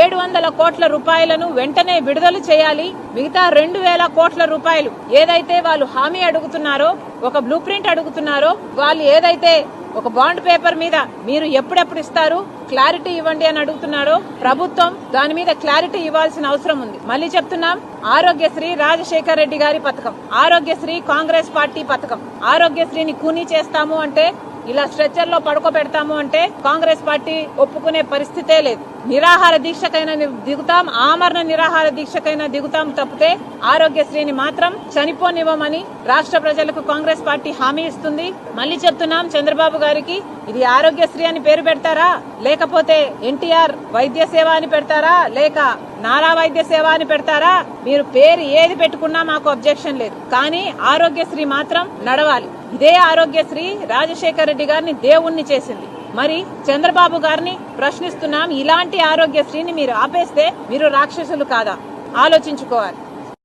ఏడు వందల కోట్ల రూపాయలను వెంటనే విడుదల చేయాలి. మిగతా రెండు వేల కోట్ల రూపాయలు ఏదైతే వాళ్ళు హామీ అడుగుతున్నారో ఒక బ్లూ ప్రింట్ అడుగుతున్నారో వాళ్ళు ఏదైతే ఒక బాండ్ పేపర్ మీద మీరు ఎప్పుడెప్పుడు ఇస్తారు క్లారిటీ ఇవ్వండి అని అడుగుతున్నారో ప్రభుత్వం దాని మీద క్లారిటీ ఇవ్వాల్సిన అవసరం ఉంది. మళ్ళీ చెప్తున్నాం ఆరోగ్యశ్రీ రాజశేఖర్ రెడ్డి గారి పథకం ఆరోగ్యశ్రీ కాంగ్రెస్ పార్టీ పథకం ఆరోగ్యశ్రీని కూనీ చేస్తాము అంటే ఇలా స్ట్రెచ్చర్లో పడుకోబెడతాము అంటే కాంగ్రెస్ పార్టీ ఒప్పుకునే పరిస్థితే లేదు. నిరాహార దీక్షకైనా దిగుతాం ఆమరణ నిరాహార దీక్షకైనా దిగుతాం తప్పితే ఆరోగ్యశ్రీని మాత్రం చనిపోనివ్వమని రాష్ట్ర ప్రజలకు కాంగ్రెస్ పార్టీ హామీ ఇస్తుంది. మళ్ళీ చెప్తున్నాం చంద్రబాబు గారికి ఇది ఆరోగ్యశ్రీ అని పేరు పెడతారా? లేకపోతే ఎన్టీఆర్ వైద్య సేవ అని పెడతారా? లేక నారా వైద్య సేవ అని పెడతారా? మీరు పేరు ఏది పెట్టుకున్నా మాకు అబ్జెక్షన్ లేదు. కానీ ఆరోగ్యశ్రీ మాత్రం నడవాలి. ఇదే ఆరోగ్యశ్రీ రాజశేఖర రెడ్డి గారిని దేవుణ్ణి చేసింది. మరి చంద్రబాబు గారిని ప్రశ్నిస్తున్నాం ఇలాంటి ఆరోగ్యశ్రీని మీరు ఆపేస్తే మీరు రాక్షసులు కాదా? ఆలోచించుకోవాలి.